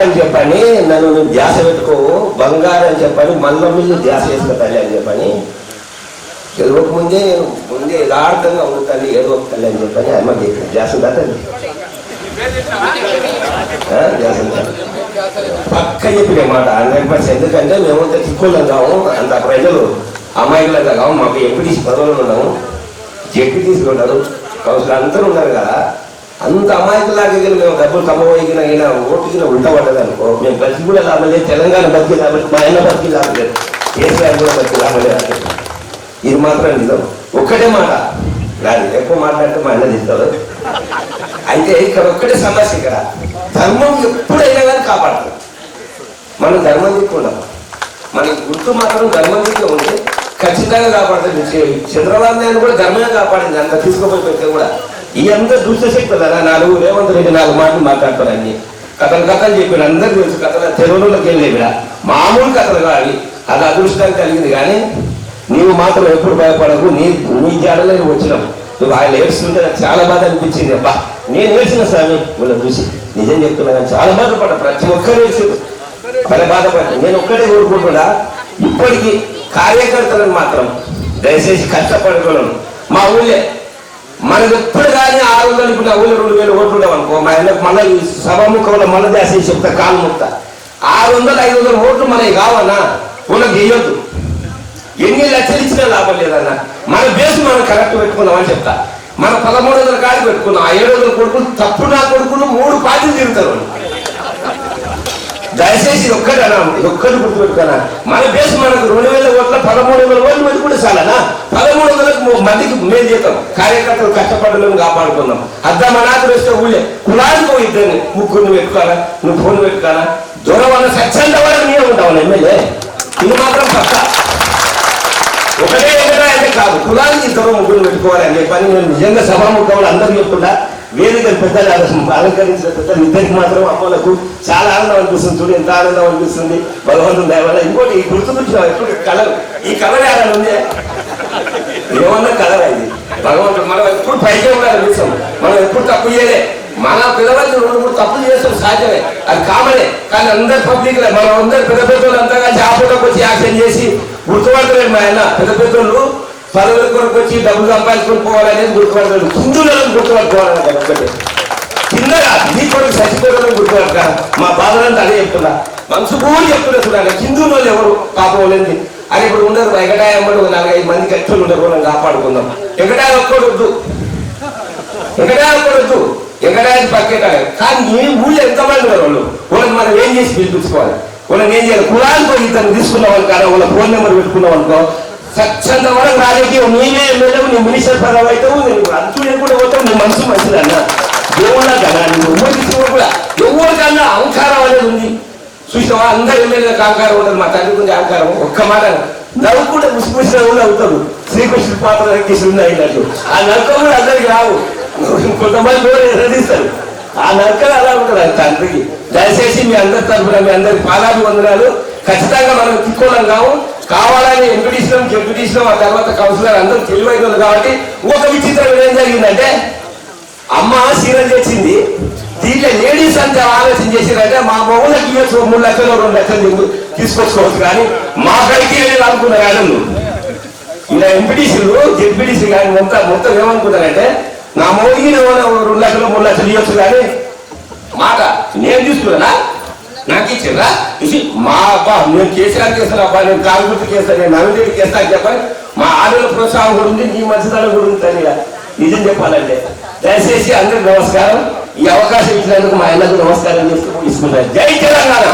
అని చెప్పని నన్ను నువ్వు ధ్యాస పెట్టుకోవు బంగారం అని చెప్పని మల్ల మీద ధ్యాస వేసుకో తల్లి అని చెప్పని ఎదురు ముందే ముందే యథార్థంగా ఉంది తల్లి ఏదో ఒక తల్లి అని చెప్పని అమ్మ చెప్పి ధ్యాస ఉందా తల్లి? ధ్యాస పక్క చెప్పిన మాట హండ్రెడ్ పర్సెంట్. ఎందుకంటే మేమంత చిక్కులం కాము అంత ప్రజలు అమాయకులంతా కాము మాకు ఎప్పుడు పదవులు ఉన్నాము జట్టు తీసుకుంటారు కౌన్సిలర్ అందరూ ఉన్నారు కదా. అంత అమాయకులాగా మేము డబ్బులు కమ్మబోయిన అయినా ఓటుకిన ఉంటా అనుకో మేము బతికి కూడా లాభం లేదు తెలంగాణ బతికి లాభం మా ఆయన బతికి లాభం లేదు కేసీఆర్ కూడా బతికి లాభం లేదు ఇది మాత్రం నిజం. ఒక్కటే మాట. రాదు ఎక్కువ మాట్లాడితే మా అన్న తీస్తాడు అయితే ఇక్కడ ఒక్కటే సమస్య ఇక్కడ. ధర్మం ఎప్పుడైనా కానీ కాపాడతాం మనం ధర్మం తీసుకుంటాం మనకి గుర్తు మాత్రం ధర్మం దిక్కు ఉంటే ఖచ్చితంగా కాపాడుతుంది చంద్రబాబు నాయుడు కూడా ధర్మమే కాపాడింది. అంత తీసుకుపోయి పెడితే కూడా. ఈ అందరు దుష్ట కదా నాలుగు రేవంత్ రెడ్డి నాలుగు మాటలు మాట్లాడతారని కథలు కథలు చెప్పారు అందరు తెలుసు కథలు తెలుగులోకి వెళ్ళేవిరా మామూలు కథలు కాదు అది అదృష్టం కలిగింది కానీ నీవు మాత్రం ఎప్పుడు భయపడకు నీ నీ జాడలో నువ్వు వచ్చినావు. నువ్వు ఆయన ఏడుస్తుంటే నాకు చాలా బాధ అనిపించింది అబ్బా. నేను ఏడ్చిన స్వామి వీళ్ళని చూసి. నిజం చెప్తున్నా చాలా బాధపడ్డా ప్రతి ఒక్కరు ఏడ్చారు. భలే బాధపడ్డా. నేను ఒక్కటే ఊరుకుంటున్నా. ఇప్పటికీ కార్యకర్తలను మాత్రం దయచేసి కష్టపడుకోవడం మా ఊళ్ళే మనకు ఎప్పుడు కానీ ఆరు వందలు ఇప్పుడు ఊళ్ళో రెండు వేలు ఓట్లు ఉండవు అనుకో మా ఆయనకు మళ్ళీ సభాముఖంలో మళ్ళీ దేశం చెప్తా కాలు ముక్తా. ఆరు వందలు ఐదు వందల ఓట్లు మనకి కావన్నా ఊళ్ళకి గెయ్యొద్దు ఎన్ని లక్షలు ఇచ్చినా లాభం లేదన్న. మన బేస్ మనం కరెక్ట్ పెట్టుకుందామని చెప్తా. మన పదమూడు వందల కాడికి పెట్టుకున్నాం ఆ ఏడు వందల కొడుకులు తప్పు నా కొడుకులు మూడు పార్టీలు తిరుగుతారు దయచేసి ఇది ఒక్కటి అన్నా ఇది ఒక్కటి గుర్తుపెట్టుకున్నా మన బేస్ మనకు రెండు వేల ఓట్ల పదమూడు వందల ఓట్లు పెట్టుకుంటే చాలనా పదమూడు వందలకు మందికి మేలు చేద్దాం. కార్యకర్తలు కష్టపడలేము కాపాడుకుందాం. అద్దా మనాథులు వస్తే ఊళ్ళే. కులానికి ఇద్దరిని ముగ్గురిని పెట్టుకోవాలా? నువ్వు ఫోన్ పెట్టుకోవాలా? దూరం వల్ల స్వచ్ఛంద వరకు నేను ఉంటావు ఎమ్మెల్యే. ఇది మాత్రం పక్క ఒకటే ఒకటే అయితే కాదు. కులానికి ఇద్దరు ముగ్గురు పెట్టుకోవాలి అని చెప్పని నేను నిజంగా సభాముఖంలో అందరూ చెప్తుంటా వేదిక పెద్దలు అల- అలంకరించిన పెద్దలు ఇద్దరికి మాత్రం అమ్మలకు చాలా ఆనందం అనిపిస్తుంది చూడు ఎంత ఆనందం అనిపిస్తుంది. భగవంతుని దయవల్ల ఇంకోటి ఈ గుర్తుకొచ్చిన ఎప్పుడు కలర్. ఈ కలర్ ఏమైనా ఉంది? ఏమన్నా కలర్ ఇది? భగవంతుడు మనం ఎప్పుడు పైకే ఉండాలనిపిస్తాం మనం ఎప్పుడు తప్పు చేయలే. మన పిల్లవాళ్ళు రెండు మూడు తప్పులు చేస్తాం సాధ్యమే. అది కామనే. కానీ అందరు పబ్లిక్ మనం అందరు పెద్ద పెద్దలు అంతా కలిసి ఆపదకు వచ్చి యాక్షన్ చేసి గుర్తుపడతలేదు మా ఆయన. పెద్ద పెద్దలు పదవుల కొరకు వచ్చి డబ్బులు సంపాదించుకొని పోవాలనేది గుర్తుపడతాడు. కుందులను గుర్తుపట్టుకోవాలని కదా ఒకటి. కిందగా నీ కొడుకు చచ్చిపోవడం గుర్తుపడక మా బాధలంతా అదే చెప్తున్నా. మనసు కూడా చెప్తున్నా చూడాలి హిందూ వాళ్ళు ఎవరు? పాపం లేని అని ఇప్పుడు ఉండరు. ఎగటాయ అమ్మడు. ఒక నాలుగైదు మంది కట్టులు ఉండరు మనం కాపాడుకుందాం. ఎగటాయ ఒక్కడొద్దు వద్దు. ఒక్కడొద్దు ఒక్కడు వద్దు. కాదు కానీ ఈ ఊళ్ళో ఎంతమంది ఉన్నారు వాళ్ళు? వాళ్ళని మనం ఏం చేసి పిలిపించుకోవాలి? వాళ్ళని ఏం చేయాలి? కులానికి పోయి ఇతను తీసుకున్నాం అనుకో వాళ్ళ ఫోన్ నెంబర్ పెట్టుకున్నాం అనుకో చచ్చంత వరకు రాజకీయం. నీవే ఎమ్మెల్యే నీ మినిస్టర్ పదవి అవుతావు నేను అంతుడే కూడా పోతావు నీ మనసు మంచిది అన్న దేవుళ్ళ కదా నువ్వు ఉమ్మడి కూడా ఎవరికన్నా అహంకారం అనేది ఉంది. చూసినావా? అందరు ఎమ్మెల్యేలకు అహంకారం ఉంటుంది మా తండ్రి గురించి అహంకారం ఒక్క మాట నవ్వుకుంటే ముసిపుసిన వాళ్ళు అవుతారు శ్రీకృష్ణుడు పాత్ర కృష్ణుడు అయినట్టు ఆ నరకం కూడా అందరికి రావు. కొంతమంది కూడా ఎర్రదీస్తారు. ఆ నరకలు అలా ఉంటారు ఆయన తండ్రికి. దయచేసి మీ అందరి తరఫున మీ అందరికి పాదాలు వందనాలు ఖచ్చితంగా మనం తిక్కోలం కావు. కావాలని ఎంపీటీసినాం జడ్పీటీసినాం ఆ తర్వాత కౌన్సిలర్ అందరూ తెలివైన కాబట్టి ఒక విచిత్రం ఏం జరిగిందంటే అమ్మ సీరియల్ చేసింది దీంట్లో లేడీస్ అంతా ఆలోచన చేసిరంటే మా మొగులకి ఇవ్వచ్చు మూడు లక్షలు రెండు లక్షలు తీసుకొచ్చుకోవచ్చు కానీ మా కడికి అనుకున్నా అనుకున్న ఇలా ఎంపీటీసీలు జెడ్పీటీసీ కానీ మొత్తం మొత్తం ఏమనుకుంటారంటే నా మొగిన రెండు లక్షలు మూడు లక్షలు ఇవ్వచ్చు కానీ మాట నేను తీసుకున్నా నాకు ఇచ్చిందా చూసి మా అబ్బా నేను కేసీఆర్ చేస్తాను అబ్బా నేను కాలుగుర్తి చేస్తాను నేను నవీరెడ్డి చేస్తా అని చెప్పని మా ఆడల ప్రోత్సాహం కూడా ఉంది నీ మంచితనం కూడా ఉంది తల్లి నిజం చెప్పాలంటే. దయచేసి అందరికి నమస్కారం. ఈ అవకాశం ఇచ్చినందుకు మా అన్నకు నమస్కారం చేస్తూ ముగిస్తున్నాను జై తెలంగాణ!